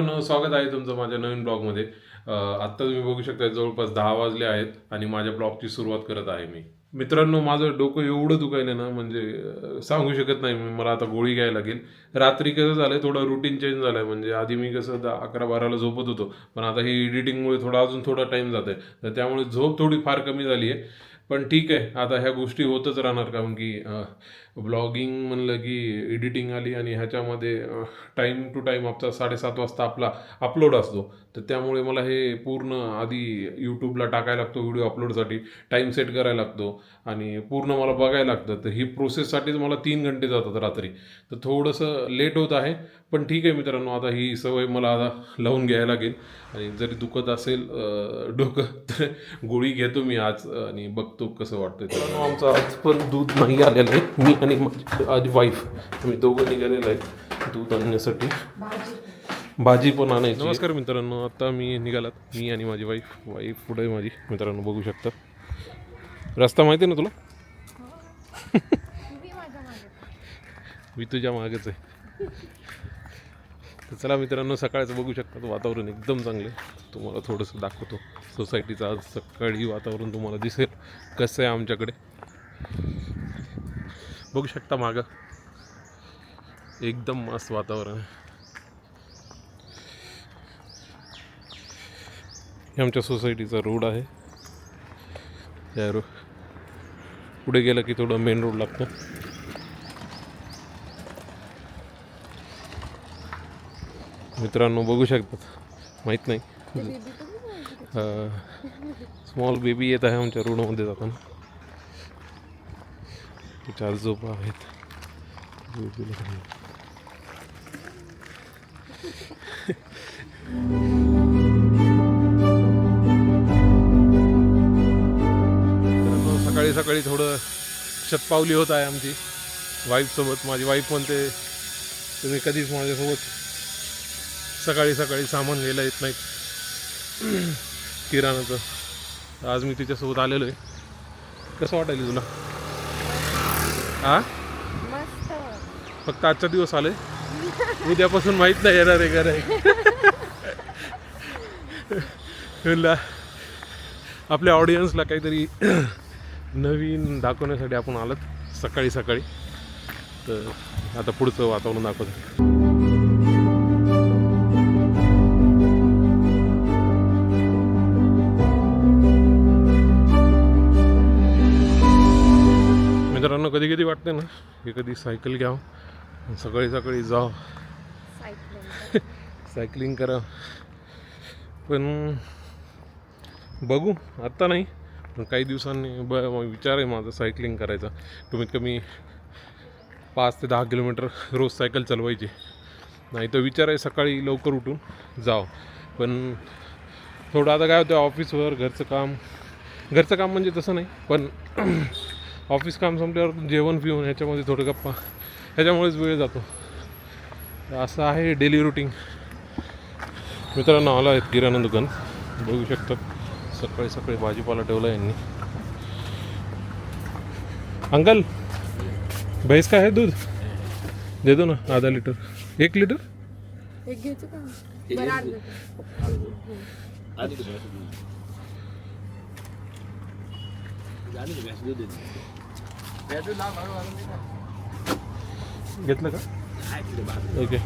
मित्रांनो स्वागत आहे तुमचं माझ्या नवीन ब्लॉगमध्ये. आत्ता तुम्ही बघू शकता जवळपास दहा वाजले आहेत आणि माझ्या ब्लॉगची सुरुवात करत आहे मी. मित्रांनो माझं डोकं एवढं दुखायलं ना म्हणजे सांगू शकत नाही मी. मला आता गोळी घ्यायला लागेल. रात्री कसं झालंय थोडं रुटीन चेंज झालंय. म्हणजे आधी मी कसं दहा अकरा बाराला झोपत होतो. पण आता हे एडिटिंगमुळे थोडा अजून थोडा टाईम जात आहे तर त्यामुळे झोप थोडी फार कमी झाली आहे पण ठीक आहे आता ह्या गोष्टी होतच राहणार कारण की ब्लॉगिंग म्हणलं की एडिटिंग आली आणि ह्याच्यामध्ये टाईम टू टाईम आपला साडेसात वाजता आपला अपलोड असतो. तर त्यामुळे मला हे पूर्ण आधी यूट्यूबला टाकायला लागतो व्हिडिओ अपलोडसाठी टाईम सेट करायला लागतो आणि पूर्ण मला बघायला लागतं. तर ही प्रोसेससाठीच मला तीन घंटे जातात रात्री. तर थोडंसं लेट होत आहे पण ठीक आहे मित्रांनो आता ही सवय मला आता लावून घ्यायला लागेल. आणि जरी दुखत असेल डोकं तर गोळी घेतो मी आज आणि बघतो कसं वाटतं मित्रांनो आमचं आज पण दूध नाही आलेलं आहे. मी आणि माझी आज वाईफ आम्ही दोघं निघालेलं आहे दूध आणण्यासाठी. भाजी पण आणायची. नमस्कार मित्रांनो आता मी निघालात. मी आणि माझी वाईफ वाईफ पुढे माझी. मित्रांनो बघू शकता. रस्ता माहिती आहे ना तुला? मी तुझ्या मागेच आहे. तर चला मित्रांनो सकाळचं बघू शकता. वातावरण एकदम चांगलं आहे. तुम्हाला थोडंसं दाखवतो. सोसायटीचं आज सकाळी वातावरण तुम्हाला दिसेल. कसं आहे आमच्याकडे? बघू शकता मागं. एकदम मस्त वातावरण आहे. हे आमच्या सोसायटीचा रोड आहे. त्या रो पुढे गेलं की थोडं मेन रोड लागतं. मित्रांनो बघू शकतात. माहीत नाही. स्मॉल बेबी येत आहे आमच्या रोडमध्ये जाताना. चार झोपा आहेत. बेबीला सकाळी थोडं शतपावली होत आहे आमची. वाईफसोबत माझी वाईफ म्हणते तुम्ही कधीच माझ्यासोबत सकाळी सकाळी सामान घ्यायला येत नाहीत. किराणाचं. आज मी तिच्यासोबत आलेलो आहे कसं वाटायला तुला? हा मस्त. फक्त आजचा दिवस आले उद्यापासून माहीत नाही येणार आहे का आपल्या ऑडियन्सला काहीतरी नवीन दाखवण्यासाठी आपण आलात सकाळी सकाळी. तर आता पुढचं वातावरण दाखवतो. मित्रांनो कधी कधी वाटते ना की कधी सायकल घ्यावं सकाळी सकाळी जावं. सायकलिंग करा पण बघू आत्ता नाही. काही दिवसांनी ब विचार आहे माझा सायकलिंग करायचा. कमीत कमी पाच ते दहा किलोमीटर रोज सायकल चालवायची. नाही तर विचार आहे सकाळी लवकर उठून जाव. पण थोडं आता काय होतं ऑफिसवर घरचं काम घरचं काम म्हणजे तसं नाही पण ऑफिस काम संपल्यावर जेवण पिऊन ह्याच्यामध्ये थोडं गप्पा ह्याच्यामुळेच वेळ जातो. असं आहे डेली रुटीन मित्रांनो आला आहेत किराणा दुकान. बघू शकतात सकाळी सकाळी भाजीपाला ठेवला यांनी. अंकल भैंस का आहे दूध? दे दो ना आधा लिटर. एक लिटर? एक घेतलं का? ओके.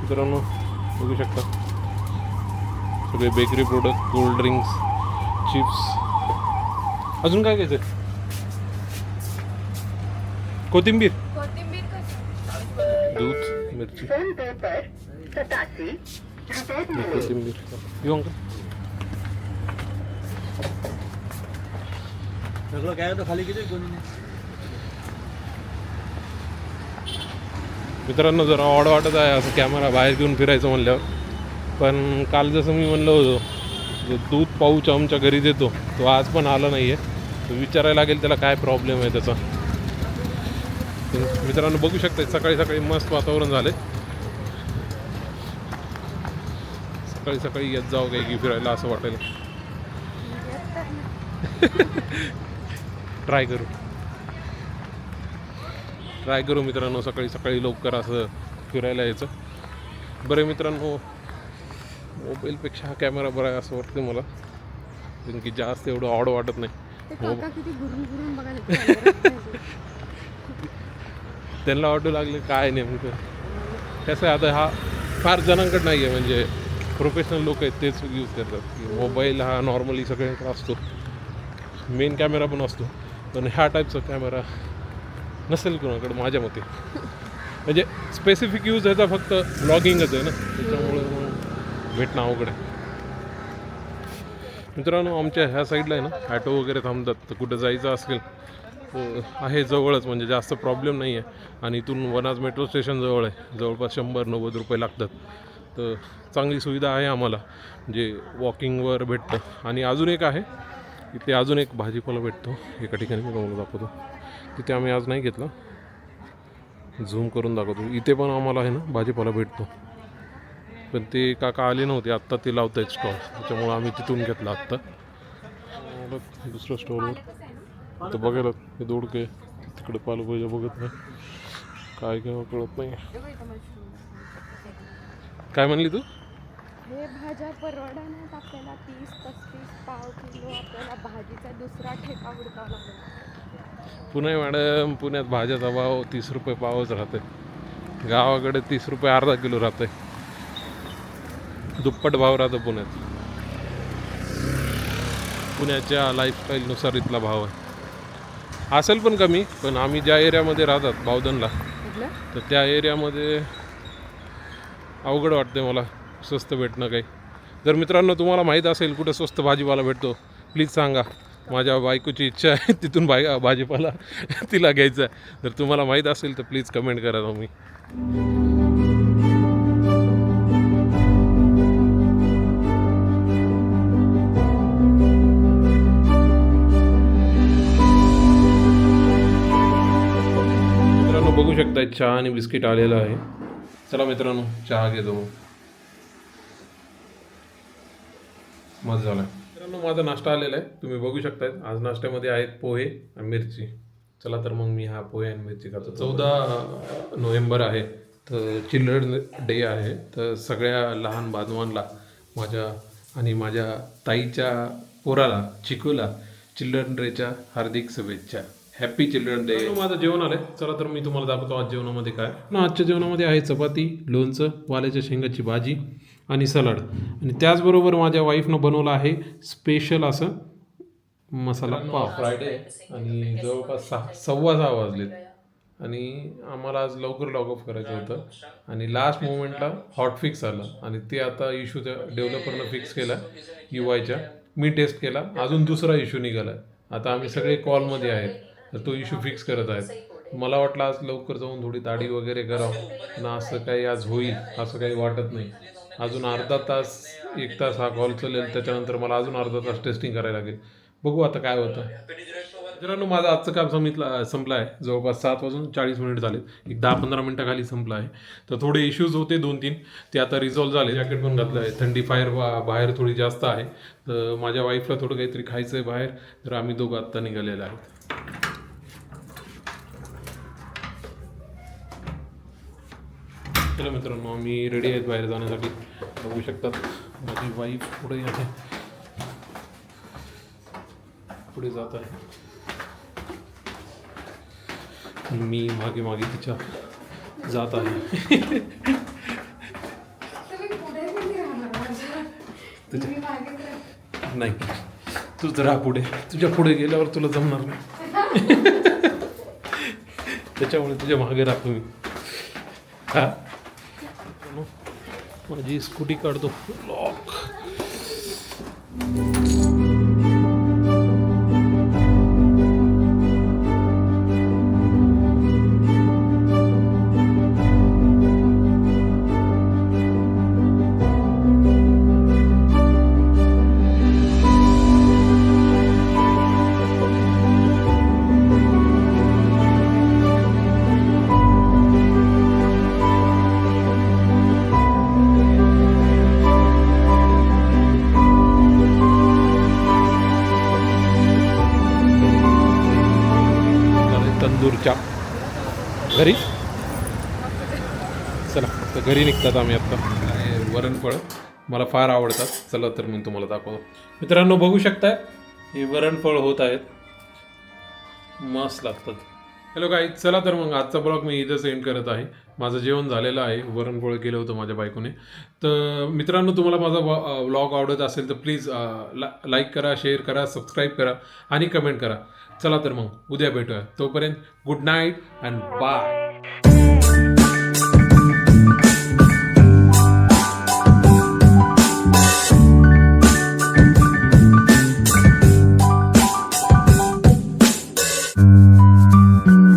मित्रांनो बघू शकता. सगळे bakery product cold drinks chips अजून काय घ्यायचं कोथिंबीर. कोथिंबीर कसं दूध मिरची. कोथिंबीर. येऊ अंकल सगळं काय होतं खाली किती कोणी नाही? मित्रांनो जरा ऑड वाटत आहे असं कॅमेरा बाहेर घेऊन फिरायचं म्हणल्यावर. पण काल जसं मी म्हणलं होतो जो दूध पाऊच आमच्या घरी देतो तो आज पण आला नाही आहे विचारायला लागेल त्याला काय प्रॉब्लेम आहे त्याचा. मित्रांनो बघू शकता सकाळी सकाळी मस्त वातावरण झालं सकाळी सकाळी येत जाऊ काही की फिरायला असं वाटेल ट्राय करू. ट्राय करू मित्रांनो सकाळी सकाळी लवकर असं फिरायला यायचं. बरे मित्रांनो मोबाईलपेक्षा हा कॅमेरा बरा आहे असं वाटतं मला. कारण की जास्त एवढं ऑड वाटत नाही. त्यांना वाटू लागले काय नेमकं कसं आहे आता हा फार जणांकडे नाही आहे म्हणजे प्रोफेशनल लोक आहेत तेच यूज करतात. की मोबाईल हा नॉर्मली सगळ्यांकडे असतो. मेन कॅमेरा पण असतो. पण ह्या टाईपचा कॅमेरा नसेल कोणाकडे माझ्या मते. म्हणजे स्पेसिफिक यूज ह्याचा फक्त ब्लॉगिंगच आहे ना. त्याच्यामुळे भेटणं अवघड आहे. मित्रांनो आमच्या ह्या साईडला आहे ना ॲटो वगैरे थांबतात. तर कुठं जायचं असेल तर आहे जवळच म्हणजे जास्त प्रॉब्लेम नाही आहे आणि इथून वनाज मेट्रो स्टेशन जवळ आहे. जवळपास शंभर नव्वद रुपये लागतात. तर चांगली सुविधा आहे आम्हाला जे वॉकिंगवर भेटतं. आणि अजून एक आहे इथे अजून एक भाजीपाला भेटतो. एका ठिकाणी मी तुम्हाला दाखवतो. तिथे आम्ही आज नाही घेतला. झूम करून दाखवतो. इथे पण आम्हाला आहे ना भाजीपाला भेटतो. पण ते काका आले नव्हते. आत्ता ते लावत आहेत स्टॉल त्याच्यामुळं आम्ही तिथून घेतला आत्ता. दुसऱ्या स्टॉलवर तर बघायला हे दोडके. तिकडे पालभाज्या बघत नाही. काय काय कळत नाही. काय म्हणली तू? हे भाज्या परवडण्यात आपल्याला. तीस पस्तीस पाव किलो आपल्याला भाजीचा दुसरा ठेका हुडकावा लागेल. पुणे मॅडम पुण्यात भाज्याचा भाव तीस रुपये पावच राहते गावाकडे तीस रुपये अर्धा किलो राहते दुप्पट भाव राहतो पुण्यात. पुण्याच्या लाईफस्टाईलनुसार इथला भाव आहे. असेल पण कमी पण आम्ही ज्या एरियामध्ये राहतात बावधनला तर त्या एरियामध्ये अवघड वाटते मला स्वस्त भेटणं काही. जर मित्रांनो तुम्हाला माहीत असेल कुठं स्वस्त भाजीपाला भेटतो प्लीज सांगा. माझ्या बायकोची इच्छा आहे तिथून भाजीपाला तिला घ्यायचा आहे. जर तुम्हाला माहीत असेल तर प्लीज कमेंट करा तुम्ही. मित्रांनो चहा आणि बिस्किट आलेलं आहे. चला मित्रांनो चहा घेतो मग. मस्त झाला. मित्रांनो माझा नाश्ता आलेला आहे. तुम्ही बघू शकताय. आज नाश्त्यामध्ये आहेत पोहे आणि मिरची. चला तर मग मी हा पोहे आणि मिरची खातो. चौदा नोव्हेंबर आहे. तर चिल्ड्रन डे आहे. तर सगळ्या लहान बांधवांना माझ्या आणि माझ्या ताईच्या पोराला चिकूला चिल्ड्रन डेच्या हार्दिक शुभेच्छा. हॅपी चिल्ड्रन डे माझं जेवण आलंय. चला तर मी तुम्हाला दाखवतो आज जेवणामध्ये काय. ना आजच्या जेवणामध्ये आहे चपाती लोणचं वाल्याच्या शेंगाची भाजी आणि सलाड. आणि त्याचबरोबर माझ्या वाईफनं बनवलं आहे स्पेशल असं मसाला पाव. फ्रायडे आणि जवळपास सहा सव्वा सहा वाजलेत. आणि आम्हाला आज लवकर लॉग ऑफ करायचं होतं. आणि लास्ट मोमेंटला हॉट फिक्स आलं. आणि ते आता इशू त्या डेव्हलपरनं फिक्स केला यू आयच्या मी टेस्ट केला. अजून दुसरा इश्यू निघाला. आता आम्ही सगळे कॉलमध्ये आहेत. तर तो इश्यू फिक्स करत आहेत. मला वाटलं आज लवकर जाऊन थोडी दाढी वगैरे करावं. ना असं काही आज होईल असं काही वाटत नाही. अजून अर्धा तास एक तास हा कॉल चालेल. त्याच्यानंतर मला अजून अर्धा तास टेस्टिंग करायला लागेल. बघू आता काय होतं. मित्रांनो माझं आजचं काम संपलं संपलं आहे जवळपास सात वाजून चाळीस मिनिट झालेत. एक दहा पंधरा मिनिटाखाली संपलं आहे. तर थोडे इश्यूज होते दोन तीन ते आता रिझॉल्व्ह झाले. जॅकेट पण घातलं आहे. थंडी फायर बाहेर थोडी जास्त आहे. तर माझ्या वाईफला थोडं काहीतरी खायचं आहे बाहेर. तर आम्ही दोघं आत्ता निघालेलो आहेत चला मित्रांनो आम्ही रेडी आहेत बाहेर जाण्यासाठी. बघू शकतात माझी वाईफ पुढे आहे. पुढे जात आहे. मी मागे मागे तिच्या जात आहे. नाही तूच राहा पुढे. तुझ्या पुढे गेल्यावर तुला जमणार नाही. त्याच्यामुळे तुझ्या मागे राहतो मी हा? माझी स्कूटी काढतो. घरी? चला तर घरी निघतात आम्ही आत्ता वरणफळ मला फार आवडतात. चला तर मी तुम्हाला दाखवतो. मित्रांनो बघू शकताय हे वरणफळ होत आहेत. मस्त लागतात. हॅलो काय चला तर मग आजचा ब्लॉग मी इथं सेंड करत आहे. माझं जेवण झालेलं आहे. वरणपोळ केलं होतं माझ्या बायकोने. तर मित्रांनो तुम्हाला माझा व्लॉग आवडत असेल तर प्लीज लाईक करा शेअर करा सबस्क्राईब करा आणि कमेंट करा. चला तर मग उद्या भेटूया. तोपर्यंत गुड नाईट अँड बाय